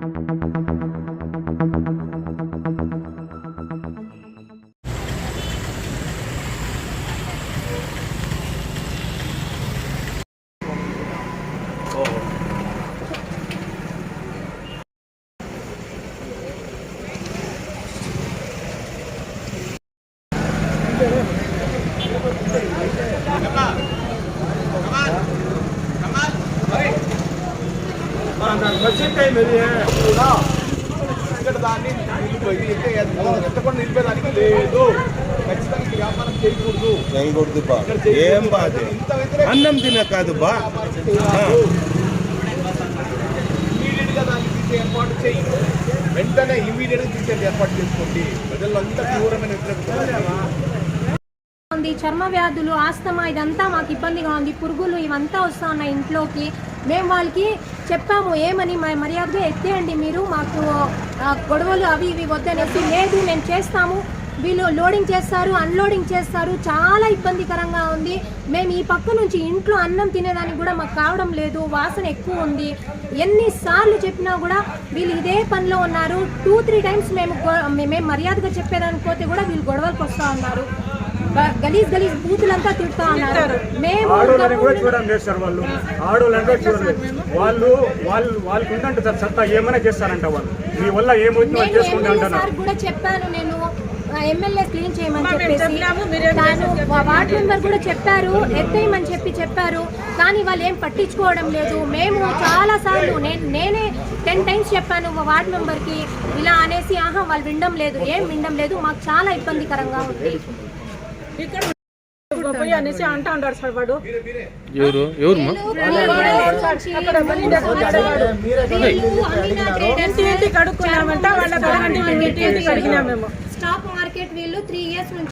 Thank you. ఇక్కడ దాన్ని నిలిపోయి ఎంత కూడా నిలిపేదానికి లేదు. ఖచ్చితంగా ఈ వ్యాపారం చేయకూడదు. చేయకూడదు బా. ఏం బా అది? ఇంత వ్యతిరేకత అన్నం తిన కాదు బా. దాన్ని తీసే ఏర్పాటు చేయి. వెంటనే ఇమీడియట్గా తీసే ఏర్పాటు చేసుకోండి. ప్రజలంతా తీవ్రమైన వ్యతిరేకత ఉంది. చర్మ వ్యాధులు ఆస్తమా ఇదంతా మాకు ఇబ్బందిగా ఉంది. పురుగులు ఇవంతా వస్తా ఉన్నాయి ఇంట్లోకి. మేము వాళ్ళకి చెప్పాము ఏమని? మా మర్యాదగా ఎత్తేయండి మీరు. మాకు గొడవలు అవి ఇవి వద్దనేసి లేదు మేము చేస్తాము. వీళ్ళు లోడింగ్ చేస్తారు అన్లోడింగ్ చేస్తారు. చాలా ఇబ్బందికరంగా ఉంది. మేము ఈ పక్క నుంచి ఇంట్లో అన్నం తినేదానికి కూడా మాకు కావడం లేదు. వాసన ఎక్కువ ఉంది. ఎన్నిసార్లు చెప్పినా కూడా వీళ్ళు ఇదే పనిలో ఉన్నారు. టూ త్రీ టైమ్స్ మేము మేము మర్యాదగా చెప్పేదానికి పోతే కూడా వీళ్ళు గొడవలకు వస్తూ ఉన్నారు. గలీజ్ గలీజ్ బూతులంతా తిడుతా ఉన్నారు. మేము ఆడోళ్ళని కూడా చూడడం లేదు సార్ వాళ్ళు. ఆడోళ్ళని కూడా చూడలేదు వాళ్ళు వాళ్ళు వాళ్ళకి ఉందంట సార్ సత్తా ఏమైనా చేస్తారంట వాళ్ళు. మీ వల్ల ఏమవుతుందో అది నేను చేసుకుంటా ఎమ్మెల్యే అంటున్నారు. సార్ కూడా చెప్పాను నేను. ఎమ్మెల్యే క్లీన్ చేయమని చెప్పేసి. తాను వార్డ్ మెంబర్ కూడా చెప్పారు ఎత్తేయమని చెప్పి చెప్పారు. కానీ వాళ్ళు ఏం పట్టించుకోవడం లేదు. మేము చాలా సార్లు నేను నేనే టెన్ టైమ్స్ చెప్పాను మా వార్డ్ మెంబర్కి ఇలా అనేసి ఆహా వాళ్ళు వినడం లేదు. ఏం వినడం లేదు. మాకు చాలా ఇబ్బందికరంగా ఉంది. పోయి అనేసి అంటా ఉంటాడు సార్ వాడు. ఎవరు? ఎవరు ఇంటి ఇంటి ఇంటికి అడిగినాం మేము. స్టాక్ మార్కెట్ వీళ్ళు త్రీ ఇయర్స్ నుంచి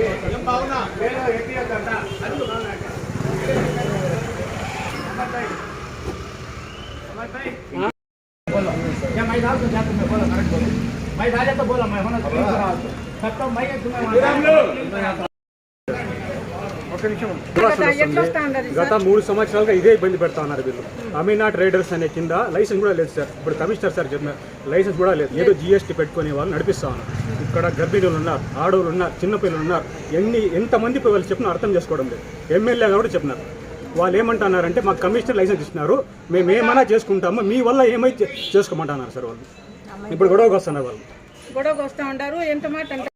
అంటాడు అదే అంటాడు అదే అంటాడు మరి అంటాడు ఎక్కడ మరి కావు, ఆ ఇబ్బంది అని చెప్తాడు ఏం బాగున్నా ఎట్లా గత మూడు సంవత్సరాలుగా ఇదే ఇబ్బంది పెడతా ఉన్నారు వీళ్ళు. అమీనాట్ రైడర్స్ అనే కింద లైసెన్స్ కూడా లేదు సార్. ఇప్పుడు కమిషనర్ సార్ చెప్పిన లైసెన్స్ కూడా లేదు. ఏదో జిఎస్టీ పెట్టుకునే వాళ్ళు నడిపిస్తా ఉన్నారు. ఇక్కడ గర్భిణులు ఉన్నారు ఆడవాళ్ళు ఉన్నారు చిన్నపిల్లలు ఉన్నారు. ఎన్ని ఎంతమంది వాళ్ళు చెప్పిన అర్థం చేసుకోవడం లేదు. ఎమ్మెల్యే కూడా చెప్పినారు. వాళ్ళు ఏమంటున్నారంటే మాకు కమిషనర్ లైసెన్స్ ఇస్తున్నారు మేము ఏమైనా చేసుకుంటాము మీ వల్ల ఏమైతే చేసుకోమంటున్నారు సార్ వాళ్ళు. ఇప్పుడు గొడవకు వస్తున్నారు వాళ్ళు. గొడవకు వస్తా ఉంటారు ఎంత మాట